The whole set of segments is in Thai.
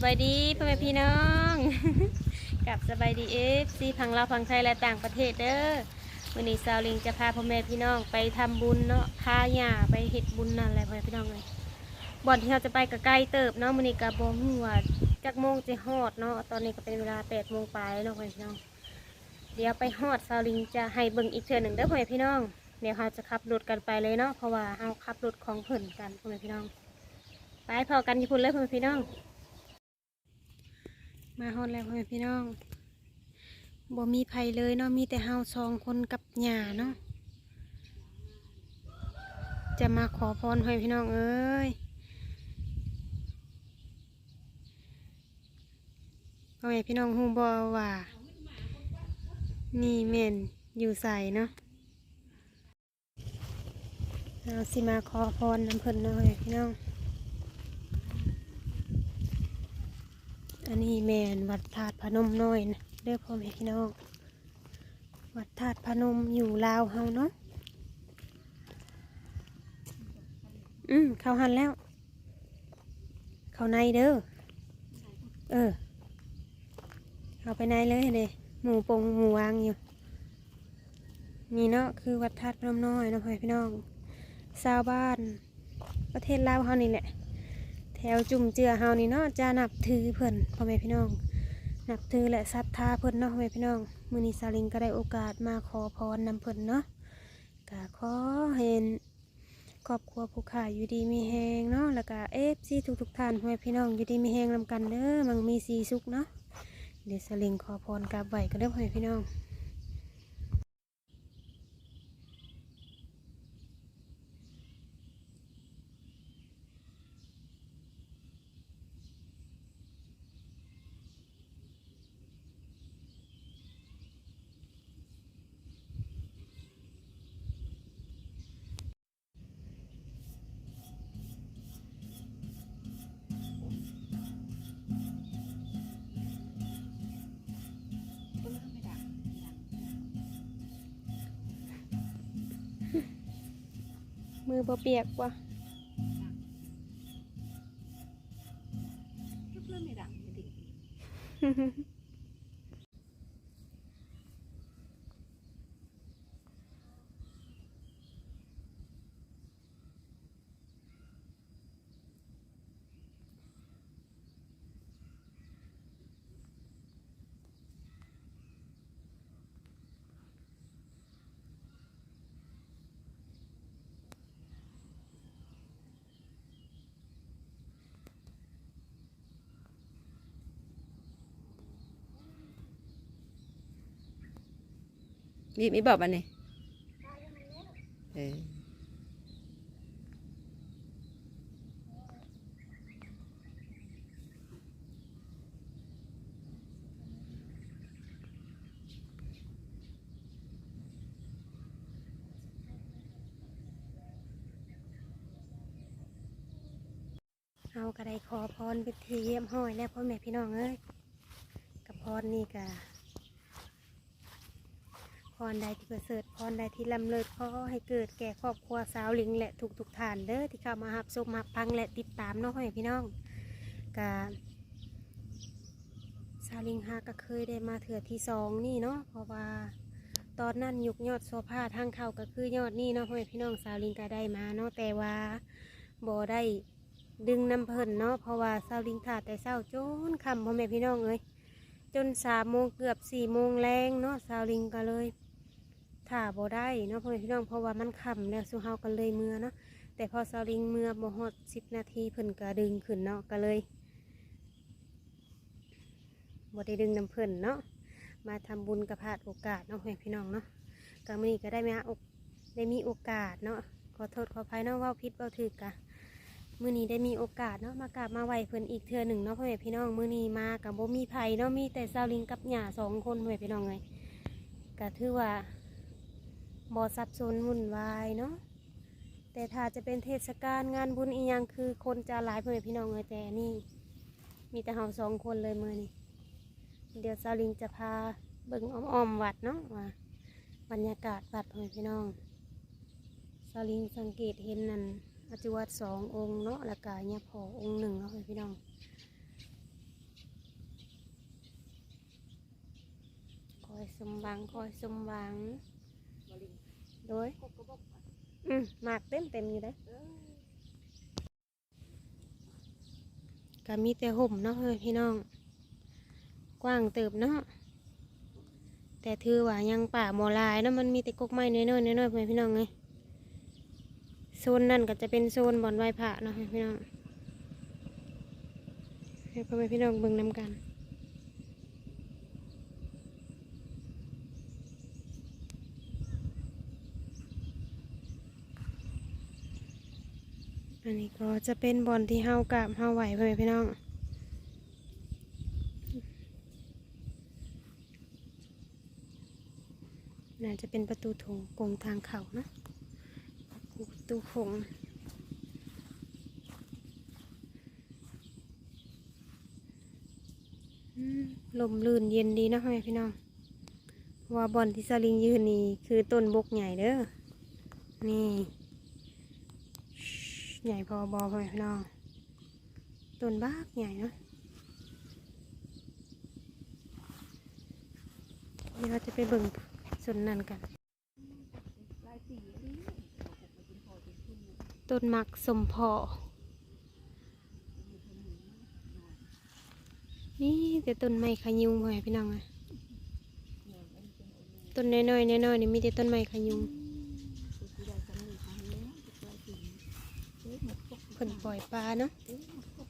สบายดีพ่อแม่พี่น้องกับสบายดีเอฟซีพังลาพังไทยและต่างประเทศเด้อวันนี้สาวลิงจะพาพ่อแม่พี่น้องไปทำบุญเนาะพาหย่าไปเฮ็ดบุญนั่นแหละพ่อแม่พี่น้องเลยบ่อนที่เราจะไปกับไกลเติบเนาะมื้อนี้ก็บ่ฮู้ว่าจักโมงจะฮอดเนาะตอนนี้ก็เป็นเวลา8โมงปลายแล้วเนาะพ่อแม่พี่น้อง เดี๋ยวไปฮอดสาวลิงจะให้เบิ่งอีกเทื่อหนึ่งเด้อพ่อแม่พี่น้องเดี๋ยวเราจะขับรถกันไปเลยเนาะเพราะว่าเราขับรถของเพิ่นกันพ่อแม่พี่น้อง ไปพอกันญี่ปุ่นเลยพ่อแม่พี่น้อง มาฮอดแล้วพ่อแม่พี่น้องบ่มีไผเลยเนาะมีแต่เฮาสองคนกับหย่าเนาะจะมาขอพรพ่อแม่พี่น้องเอ้ยพ่อแม่พี่น้องฮู้บ่ว่า นี่แม่นอยู่ใส่เนาะเราสิมาขอพรน้ำเพิ่นเนาะพี่น้อง อันนี้แมนวัดธาตุพนมน้อยนะเด้อพ่อแม่พี่น้อง วัดธาตุพนมอยู่ลาวเฮาเนาะ อืมเข้าหันแล้ว เข้าในเด้อ เออ เข้าไปในเลยเด้หมูปงหมูวางอยู่ นี่เนาะคือวัดธาตุพนมน้อยนะพ่อแม่พี่น้อง ชาวบ้าน ประเทศลาวเฮานี่แหละ แถวจุ่มเจือเฮานี่เนาะจะนับถือเพิ่นพ่อแม่พี่น้อง นับถือและศรัทธาเพิ่นเนาะพ่อแม่พี่น้องมือนีสาลิงก็ได้โอกาสมาขอพรนำเพิ่นเนาะก็ขอเห็นครอบครัวผู้ขายอยู่ดีมีแฮงเนาะแล้วก็เอฟซีทุกๆท่านพ่อแม่พี่น้องอยู่ดีมีแฮงนำกันเด้อมังมีสีสุขเนาะเดี๋ยวสลิงขอพรกราบไหวกันเด้อพ่อแม่พี่น้อง มือบ่เปียกว่ะเพื่อนไม่ดังไม่ดี บีม่บอกมันนี่เออเอากระไดขอพรไปทีเยี่ยมห้อยแล้วพ่อแม่พี่น้องเอ้ยกับพรนี่กะ พรใดที่ประเสริฐพรใดที่ลำเลิศขอให้เกิดแก่ครอบครัวสาวลิงและทุกทุกๆท่านเด้อที่เข้ามาหับชมหับพังและติดตามเน้องพ่อแม่พี่น้องกะสาวลิงฮาก็เคยได้มาเถื่อที่สองนี่เนาะเพราะว่าตอนนั้นยุกยอดโซฟาทางเข้าก็คือยอดนี่เนาะพ่อแม่พี่น้องสาวลิงก็ได้มาเนาะแต่ว่าบ่ได้ดึงน้ำเพลินเนาะเพราะว่าเศร้าลิงถาดแต่เศร้าจนคำพ่อแม่พี่น้องเอ้ยจนสามโมงเกือบสี่โมงแรงเนาะเศร้าลิงก็เลย ถ่าบ่ได้เนาะพ่อแม่พี่น้องเพราะว่ามันค่ำแล้วสุเฮากันเลยเมื่อเนาะแต่พอเศร้าลิงเมื่อบ่ฮอดสิบนาทีเพิ่นก็ดึงขึ้นเนาะก็เลยบ่ได้ดึงน้ำเพิ่นเนาะมาทำบุญกับพลาดโอกาสเนาะพ่อแม่พี่น้องเนาะก็มื้อนี้ก็ได้มาอกได้มีโอกาสเนาะขอโทษขออภัยเนาะว่าผิดเว่าถูกกะมื่อนี้ได้มีโอกาสเนาะมากราบมาไหวเพิ่นอีกเทื่อหนึ่งเนาะพ่อแม่พี่น้องมื่อนี้มากับโบมีไผ่เนาะมีแต่ซาลิงกับหย่าสองคนพ่อแม่พี่น้องเลยก็ถือว่า บ่สับสนวุ่นวายเนาะแต่ถ้าจะเป็นเทศกาลงานบุญอีกอย่างคือคนจะหลายเพื่อนพี่น้องเลยแต่นี่ มีแต่เฮาสองคนเลยเมื่อนี่เดี๋ยวซาลินจะพาเบิ่งอ้อมๆวัดเนาะว่าบรรยากาศวัดเพื่อนพี่น้องซาลินสังเกตเห็นนั่นอจิวัดสององค์เนาะแล้วก็เนี่ยพอองค์หนึ่งเนาะเพื่อนพี่น้องคอยสมหวังคอยสมหวัง บริงโดยกบกระบอกอืมหมากเต็มเต็มอยู่เลยเออก็มีแต่ห่มเนาะเฮ้ยพี่น้อง กว้างเติบเนาะแต่ถือว่ายังป่าหมอลายเนาะมันมีแต่กกไม้น้อยๆน้อยๆเพื่อนพี่น้องเลยโซนนั่นก็จะเป็นโซนบ่อนไหว้พระเนาะพี่น้องให้พ่อแม่พี่น้องเบิ่งนำกัน อันนี้ก็จะเป็นบอลที่เฮากราบเฮาไหวเพื่อนพี่น้องน่าจะเป็นประตูถงกงทางเขานะประตูโถงลมลื่นเย็นดีนะพ่อแม่พี่น้องว่าบอลที่สลิงยืนนี่คือต้นบกใหญ่เด้อนี่ ใหญ่พอบอพ่อแม่พี่น้องต้นบากใหญ่เนาะเดี๋ยวเราจะไปเบิ่งส่วนนั้นกันต้นมักสมพอนี่แต่ต้นไม้ขยุงพ่อแม่พี่น้องอะต้นน้อยๆน้อยๆนี่มีแต่ต้นไม้ขยุง คือที่ได้สำเร็จทางนี้ลายสีเอ๊ะห มดกบเพิ่นปล่อยปลาเนาะเอ๊ะหมดกบ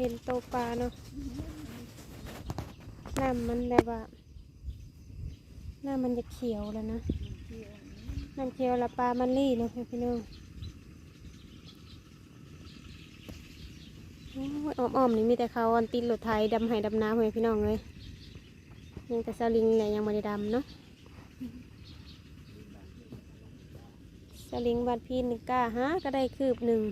เห็นโตปลาเนาะน้ำมันแบบว่าน้ำมันจะเขียวแล้วนะน้ำเขียวละปลามันลี่เนาะพี่น้องอ้ยอ้อมๆนี่มีแต่เขาอันติดรถไถดำไห้ดำน้ำให้พี่น้องเลยยังแต่สลิงเนี่ยยังไม่ได้ดำเนาะ ลิงบาดพีนิก้าฮะก็ได้คืบหนึ่ง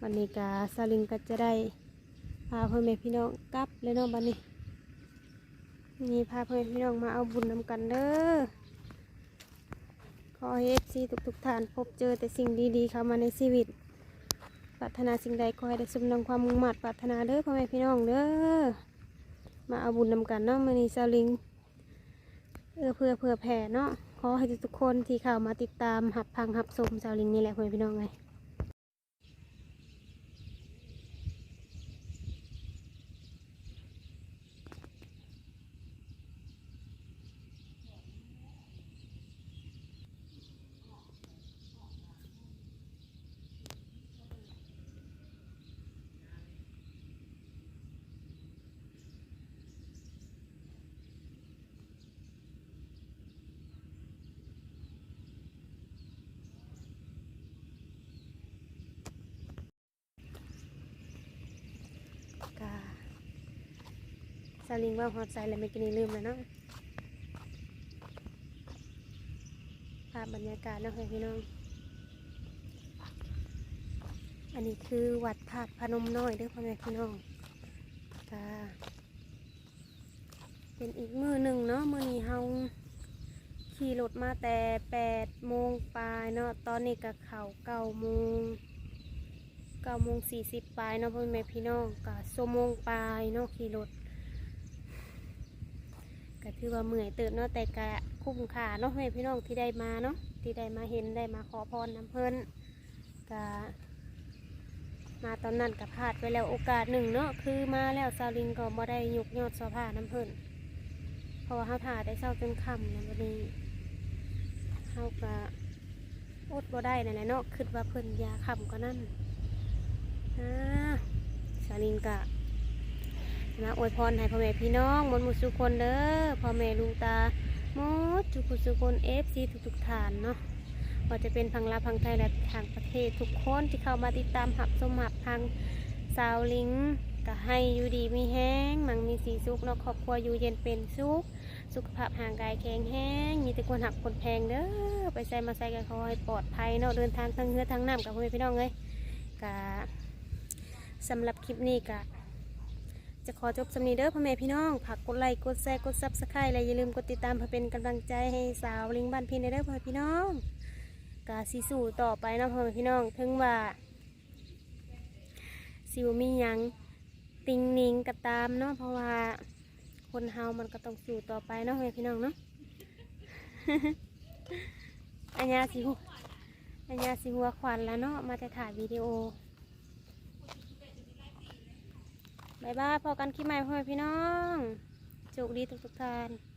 วันนี้กาสลิงก็จะได้พาพ่อแม่พี่น้องกลับเลยเนาะบัดนี้ นี่พาพ่อนพี่น้องมาเอาบุญนำกันเด้อขอให้เอฟซีทุกๆท่านพบเจอแต่สิ่งดีๆเข้ามาในชีวิตปรารถนาสิ่งใดขอให้ได้สมดังความมุ่งมั่นปรารถนาเด้อพ่อแม่พี่น้องเด้อมาเอาบุญนำกันเนาะมานีซาลิง เออเพื่อเพื่อแผ่เนาะขอให้ทุกคนที่เข้ามาติดตามหับพังหับสมซาลิงนี่แหละพ่อแม่พี่น้องไงาลิงว่าฮอตใจเลยไม่กินนี่ลืมแล้วเนาะภาพบรรยากาศเนาะให้พี่น้อง อันนี้คือวัดธาตุพนมน้อยเด้อพ่อแม่พี่น้องกาเป็นอีกมือหนึ่งเนาะมือนี้เฮาขี่รถมาแต่แปดโมงปลายเนาะตอนนี้ก็เข่าเก้าโมงเก้าโมงสี่สิบปลายเนาะพ่อแม่พี่น้องกับโซโมงปลายเนาะขี่รถ ก็ถือว่าเมื่อยเติบเนาะแต่กะคุ้มค่าเนาะแม่พี่น้องที่ได้มาเนาะที่ได้มาเห็นได้มาขอพรน้ำเพิ่นกะมาตอนนั้นกับพลาดไปแล้วโอกาสหนึ่งเนาะคือมาแล้วซาลิงก็บ่ได้ยกยอดสภาน้ำเพิ่นเพราะว่าเขาถ่าได้เศร้าจนค่ำนะวันนี้เขาก็อดบ่ได้นั่นแหละเนาะคิดว่าเพิ่นยาค่ำก็นั่นอ่าสาลินกะ มาอวยพรให้พ่อแม่พี่น้องหมดหมุดสุกคนเด้อพ่อแม่ลุงตาหมดทุกคนสุกคนเอฟซีทุกๆฐานเนาะว่าจะเป็นพังลาพังไทยและทางประเทศทุกคนที่เข้ามาติดตามหับสมหับพังสาวลิงก็ให้อยู่ดีมีแห้ง มังมีสีสุขเนาะครอบครัวอยู่เย็นเป็นสุข สุขภาพห่างกายแข็งแรงมีแต่คนหักคนแพงเด้อ ไปใส่มาใส่กันขอให้ปลอดภัยเนาะเดินทางทั้งเรือทั้งน้ำกับพ่อแม่พี่น้องเลยกะสำหรับคลิปนี้ก็ จะขอจบสำนีเด้อพ่อแม่พี่น้องฝากกดไลค์กดแชร์กดซับสไครต์และอย่าลืมกดติดตามเพื่อเป็นกำลังใจให้สาวลิงบ้านพี่ในเด้อพ่อแม่พี่น้องกาสิสู่ต่อไปนะพ่อแม่พี่น้องถึงว่าสิวมีหยังติงนิงก็ตามเนาะเพราะว่าคนเฮามันก็ต้องสู้ต่อไปเนาะเฮ้ยพี่น้องเนาะอัญญาสิหัวอัญญาสิหัวขวัญแล้วเนาะมาแต่ถ่ายวิดีโอ บายบายพอกันคลิปใหม่พ่อแม่พี่น้องโชคดีทุกๆท่าน